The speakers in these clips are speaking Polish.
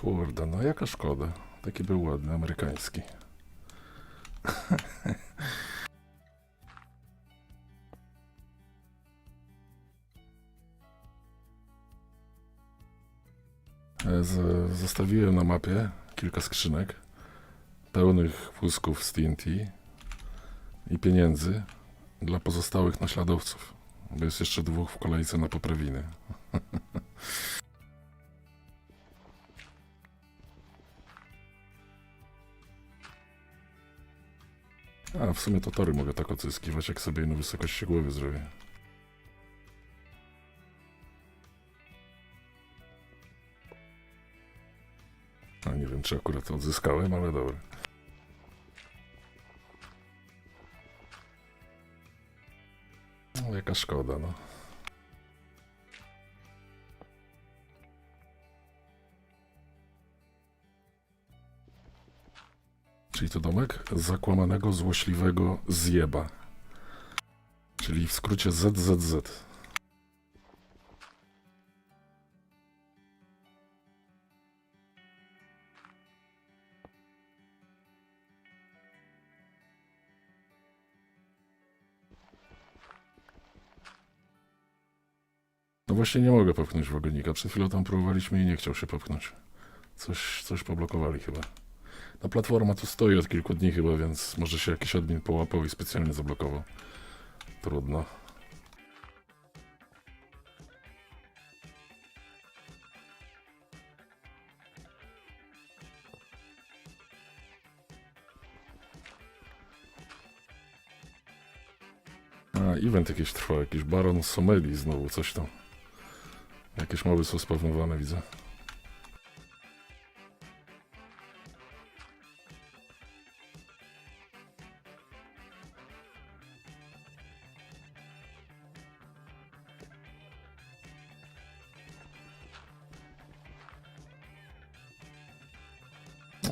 Kurde, no jaka szkoda. Taki był ładny, amerykański. E, Z, zostawiłem na mapie kilka skrzynek pełnych wózków z TNT i pieniędzy dla pozostałych naśladowców. Bo jest jeszcze dwóch w kolejce na poprawiny. A, w sumie to tory mogę tak odzyskiwać, jak sobie na wysokości głowy zrobię. A nie wiem, czy akurat odzyskałem, ale dobra. No, jaka szkoda, no. Czyli to domek zakłamanego, złośliwego zjeba. Czyli w skrócie ZZZ. No właśnie nie mogę popchnąć wagonika. Przed chwilą tam próbowaliśmy i nie chciał się popchnąć. Coś, coś poblokowali chyba. Ta platforma tu stoi od kilku dni chyba, więc może się jakiś admin połapał i specjalnie zablokował. Trudno. A, event jakiś trwa, jakiś Baron Someli znowu, coś tam. Jakieś mowy są spawnowane, widzę.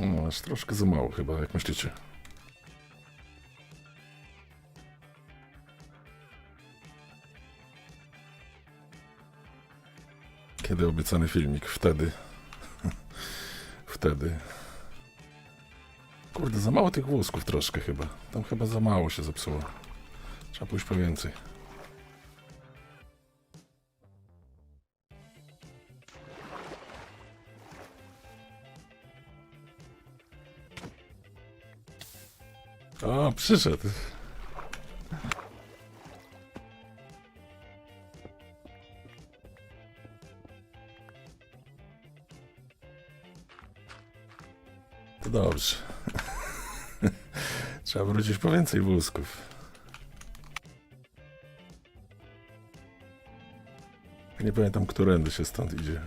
No, aż troszkę za mało chyba, jak myślicie? Kiedy obiecany filmik? Wtedy. Wtedy. Kurde, za mało tych włosków troszkę chyba. Tam chyba za mało się zepsuło. Trzeba pójść po więcej. O, przyszedł. To dobrze. Trzeba wrócić po więcej wózków. Nie pamiętam, którędy się stąd idzie.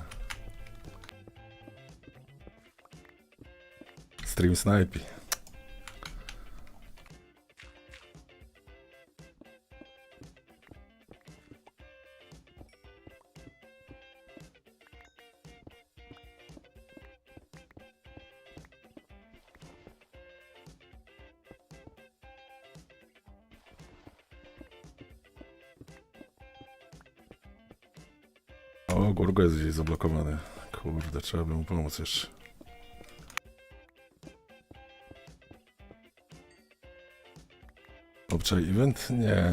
Stream Snipe. O, Gurgo jest gdzieś zablokowany. Kurde, trzeba by mu pomóc jeszcze. Obczaj event? Nie.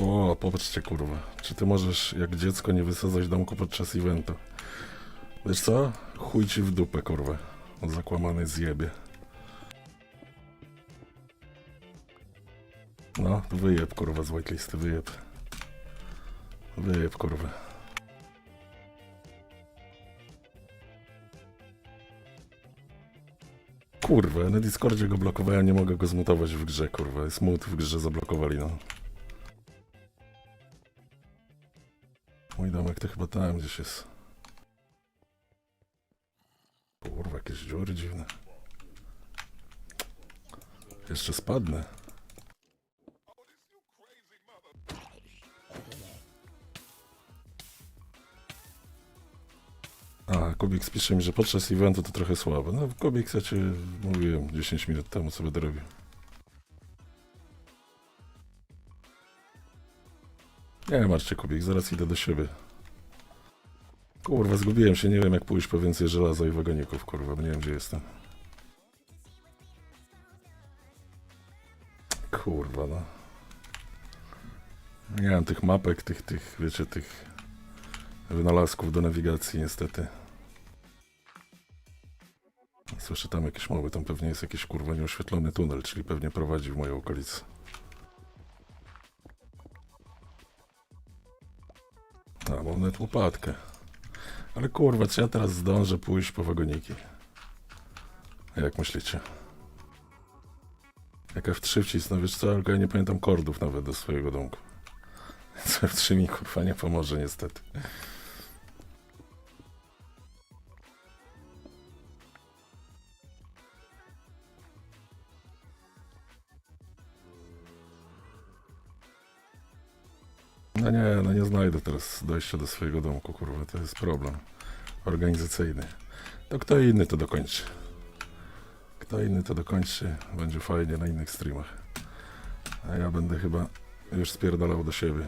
O, popatrzcie kurwa. Czy ty możesz jak dziecko nie wysadzać domku podczas eventu? Wiesz co? Chuj ci w dupę kurwa. Zakłamany zjebie. No, wyjeb kurwa z whitelisty, wyjeb. Wyjeb kurwa. Kurwa, na Discordzie go blokowałem, nie mogę go zmutować w grze, kurwa. Jest mut w grze, zablokowali, no. Mój domek to chyba tam gdzieś jest. Kurwa, jakieś dziury dziwne. Jeszcze spadnę. A, Kubik pisze mi, że podczas eventu to trochę słabo. No, Kubik, ja ci mówiłem 10 minut temu, co będę robił. Nie martwcie Kubik, zaraz idę do siebie. Kurwa, zgubiłem się, nie wiem jak pójść po więcej żelaza i wagoników, kurwa, nie wiem gdzie jestem. Kurwa, no. Nie mam tych mapek, tych, tych, wiecie, tych wynalazków do nawigacji niestety. Słyszę tam jakieś mowy, tam pewnie jest jakiś kurwa nieoświetlony tunel, czyli pewnie prowadzi w moją okolicę. A, mam nawet łopatkę. Ale kurwa, czy ja teraz zdążę pójść po wagoniki? Jak myślicie? Jak F3 wcisnę, wiesz co, tylko ja nie pamiętam kordów nawet do swojego domku. Więc F3 mi kurwa nie pomoże niestety. Teraz dojścia do swojego domku, kurwa, to jest problem organizacyjny. To kto inny to dokończy. Kto inny to dokończy, będzie fajnie na innych streamach. A ja będę chyba już spierdalał do siebie.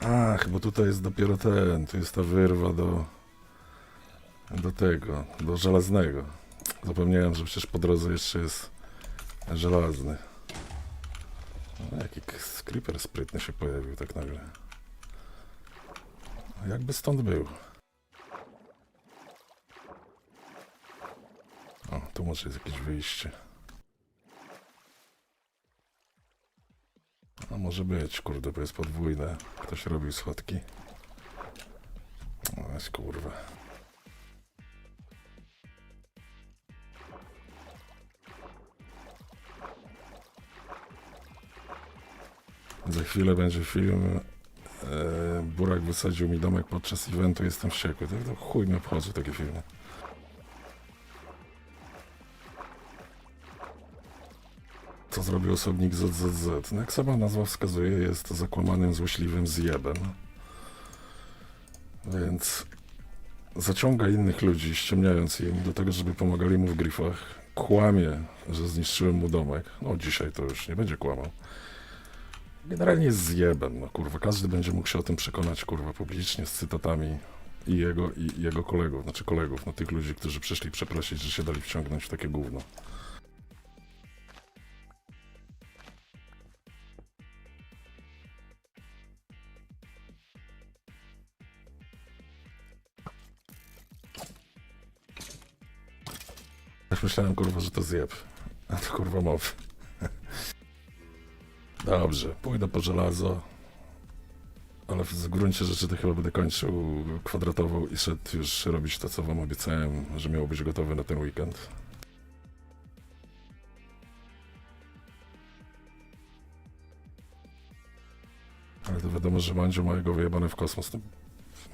Ach, bo tutaj jest dopiero ten, tu jest ta wyrwa do do tego, do żelaznego. Zapomniałem, że przecież po drodze jeszcze jest żelazny. No, jaki creeper sprytny się pojawił tak nagle. A Jakby stąd był. O, tu może jest jakieś wyjście. A może być, kurde, bo jest podwójne. Ktoś robił schodki. O, jest kurwa. Za chwilę będzie film. E, Burak wysadził mi domek podczas eventu, jestem wściekły. To, to chuj mnie obchodzą takie filmy. Co zrobił osobnik ZZZ? No jak sama nazwa wskazuje, jest zakłamanym, złośliwym zjebem. Więc zaciąga innych ludzi, ściemniając im do tego, żeby pomagali mu w grifach. Kłamie, że zniszczyłem mu domek. No dzisiaj to już nie będzie kłamał. Generalnie jest zjebem, no kurwa. Każdy będzie mógł się o tym przekonać, kurwa, publicznie, z cytatami i jego, i jego kolegów, znaczy kolegów, no tych ludzi, którzy przyszli przeprosić, że się dali wciągnąć w takie gówno. Myślałem, kurwa, że to zjeb. A to kurwa mow. Dobrze, pójdę po żelazo. Ale w gruncie rzeczy to chyba będę kończył kwadratową i szedł już robić to, co wam obiecałem, że miało być gotowe na ten weekend. Ale to wiadomo, że Mandzio ma jego wyjebane w kosmos.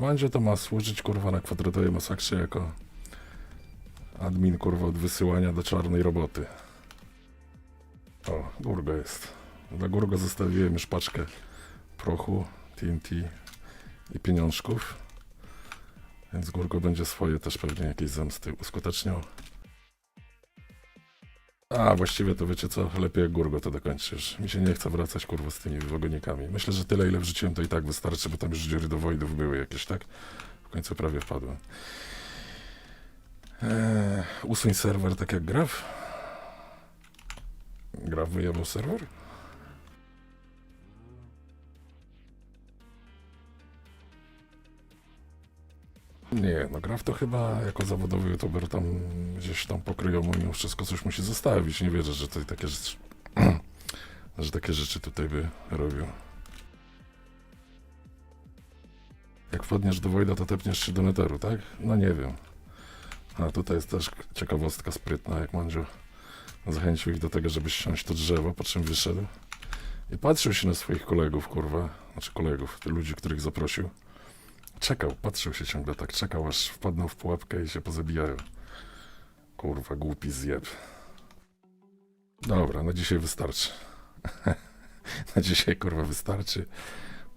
Mandzio to ma służyć kurwa na kwadratowej masakrze jako admin kurwa od wysyłania do czarnej roboty. O, Gurgo jest. Dla Gurgo zostawiłem już paczkę prochu, TNT i pieniążków. Więc Gurgo będzie swoje też pewnie jakieś zemsty uskuteczniał. A, właściwie to wiecie co, lepiej jak Gurgo to dokończysz. Mi się nie chce wracać kurwa z tymi wagonikami. Myślę, że tyle ile wrzuciłem to i tak wystarczy, bo tam już dziury do Wojdów były jakieś, tak? W końcu prawie wpadłem. Eee, usuń serwer tak jak Graf. Graf wyjebał serwer? Nie, no Graf to chyba jako zawodowy youtuber tam gdzieś tam pokryjomu mimo wszystko coś musi zostawić. Nie wierzę, że tutaj takie rzeczy, że takie rzeczy tutaj by robił. Jak wpadniesz do Wojda, to tepniesz się do neteru, tak? No nie wiem. A tutaj jest też ciekawostka sprytna, jak Mandzio zachęcił ich do tego, żeby ściąć to drzewo, po czym wyszedł i patrzył się na swoich kolegów, kurwa, znaczy kolegów, ludzi, których zaprosił. Czekał, patrzył się ciągle tak, czekał aż wpadną w pułapkę i się pozabijają. Kurwa, głupi zjeb. Dobra, na dzisiaj wystarczy. na dzisiaj, kurwa, wystarczy.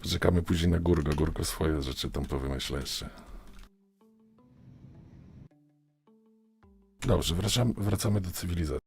Poczekamy później na Górgo. Górgo swoje rzeczy tam powymyśla jeszcze. Dobrze, wracamy, wracamy do cywilizacji.